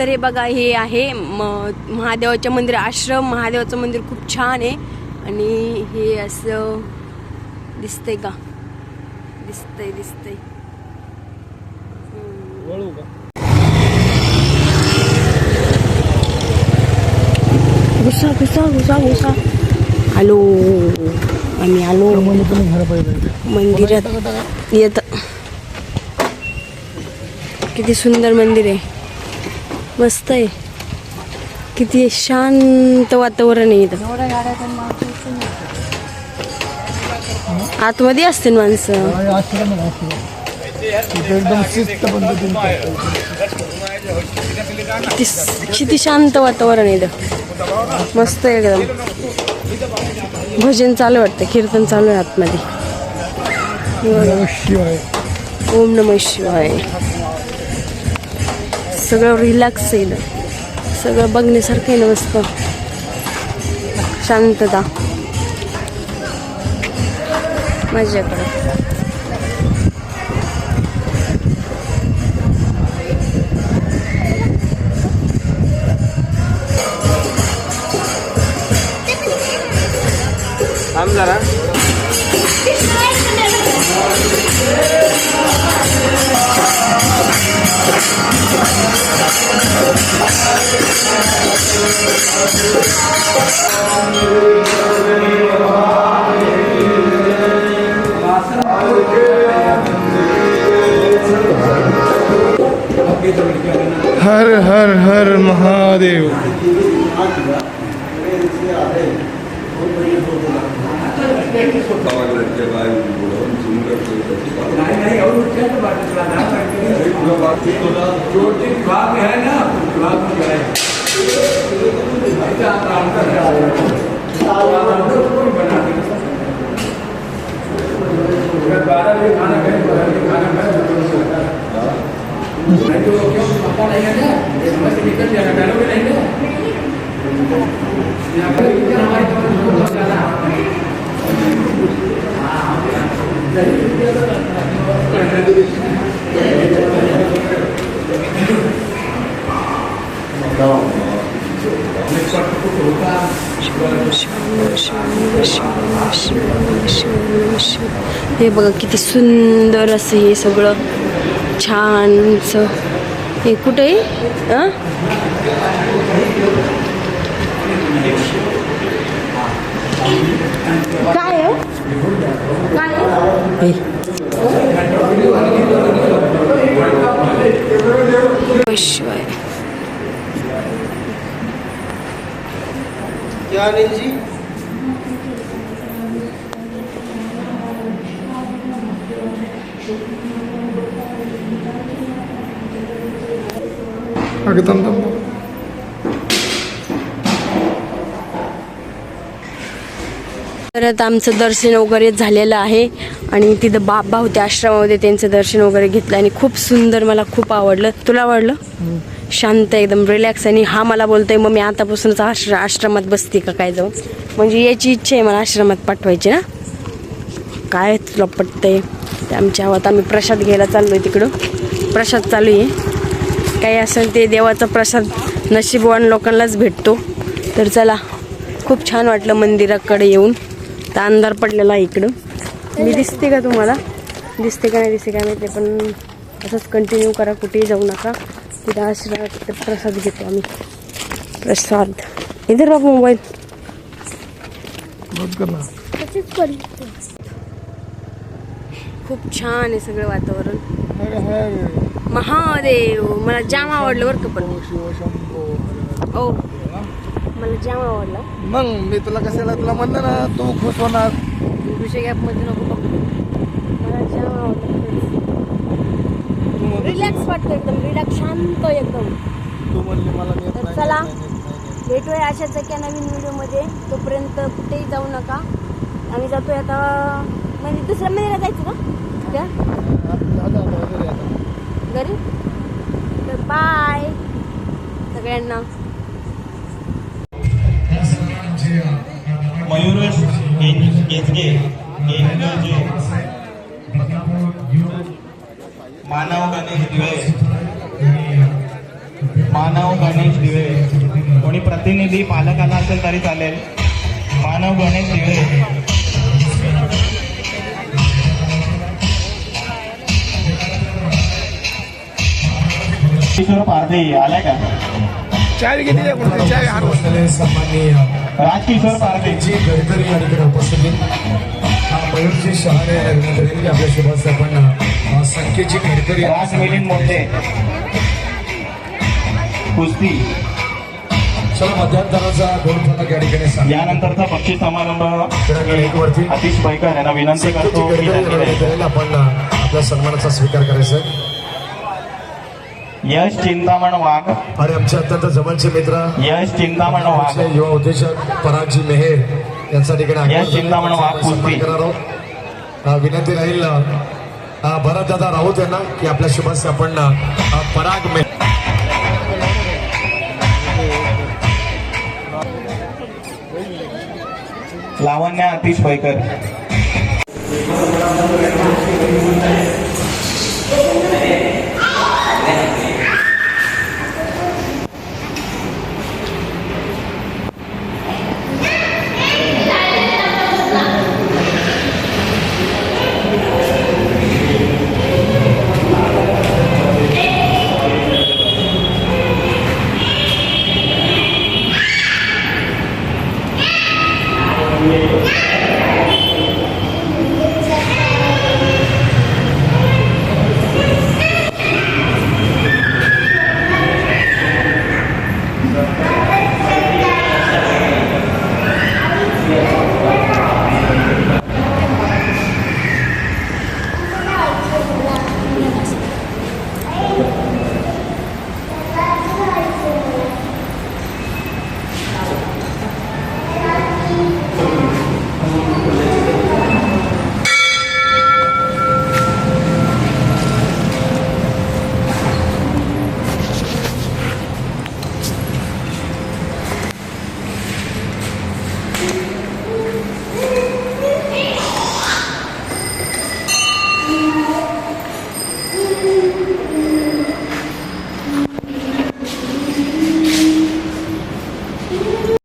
तर हे बघा हे आहे म महादेवाच्या मंदिर आश्रम महादेवाचं मंदिर खूप छान आहे. आणि हे असं दिसतंय का? दिसतंय दिसतंय. घुसा घुसा घुसा घुसा. आलो. आम्ही आलो. मंदिरात. येत. किती सुंदर मंदिर आहे. मस्त आहे. किती शांत वातावरण आहे इथं. आतमध्ये असते ना माणसं. किती किती शांत वातावरण आहे इथं. मस्त आहे एकदम. भजन चालू वाटतं. कीर्तन चालू आहे आतमध्ये. बघा. नमः शिवाय. ओम नम शिवाय. सगळं रिलॅक्स येईल. सगळं बघण्यासारखं येईल ना मस्त. शांतता. माझ्याकडं हर हर हर महादेव। हे हे बघा किती सुंदर असं हे सगळं. छानचं हे कुठे आहे अं? काय आहे काय आहे? हे. शिवाय अगं थांब थांब थांब. परत आमचं दर्शन वगैरे झालेलं आहे आणि तिथं बाबा होते आश्रमामध्ये त्यांचं दर्शन वगैरे घेतलं आणि खूप सुंदर मला खूप आवडलं. तुला आवडलं? शांत एकदम रिलॅक्स आणि हा मला बोलतोय मग मी आतापासूनच आश्र आश्रमात बसते का काय जाऊ म्हणजे याची इच्छा आहे मला आश्रमात पाठवायची ना. काय तुला पटतंय? ते आमच्या गावात आम्ही प्रसाद घ्यायला चाललो आहे तिकडं. प्रसाद चालू आहे. काही असेल ते देवाचा प्रसाद नशीबवान लोकांनाच भेटतो. तर चला खूप छान वाटलं मंदिराकडे येऊन. तर अंधार पडलेला आहे इकडं. मी दिसते का तुम्हाला? दिसते का नाही दिसते का माहिती पण असंच कंटिन्यू करा कुठेही जाऊ नका. तिथं आश्रमात प्रसाद घेतो आम्ही. प्रसाद. इधर बाबू मोबाईल. खूप छान आहे सगळं वातावरण. महादेव मला जाम आवडलं बरं का पण. ओ. मला जाम आवडला. मग मी तुला कशाला तुला म्हणलं ना तू खुश होणार. दुसऱ्या गॅपमध्ये नको बघू. मला जाम आवडलं रिलॅक्स वाटतं एकदम रिलॅक्स शांत एकदम. तू म्हणली मला नेत तर नाही, चला. नेत नाही, नेत नाही. भेटूया अशाच एका नवीन व्हिडिओमध्ये तोपर्यंत कुठेही जाऊ नका. आम्ही जातोय आता म्हणजे दुसऱ्या महिन्याला जायचं का? त्या? आता- आता- आता घरी आता. घरी? तर बाय सगळ्यांना. मयूरेश गेजगे गेंगजे मानव गणेश दिवे. मानव गणेश दिवे. कोणी प्रतिनिधी पालक आला असेल तरी चालेल. मानव गणेश दिवे. किशोर पारदे आलाय का? चाय किती द्या सन्माननीय राजकिशोर जी गडकरी या ठिकाणी उपस्थित हा मयूरजी शहाणे या लग्न करेल आपल्या शुभास्थापना संख्येची गडकरी राज मिलिंद मोठे. कुस्ती. चला मध्यांतराचा दोन फलक या ठिकाणी सांगा यानंतरचा बक्षीस समारंभ अतिश बैकर यांना विनंती करतो. आपण आपल्या सन्मानाचा स्वीकार करायचा आहे. यश चिंतामण वाघ. आणि आमचे अत्यंत जवळचे मित्र. यश चिंतामण वाघ. युवा उद्योजक परागजी मेहेर यांचा ठिकाणी या चिंतामण वाघ कुस्ती. करणार आहोत. विनंती राहील भरत दादा राऊत यांना की आपल्या शुभास्थापन पराग मेहेर लावण्य अतिश बैकर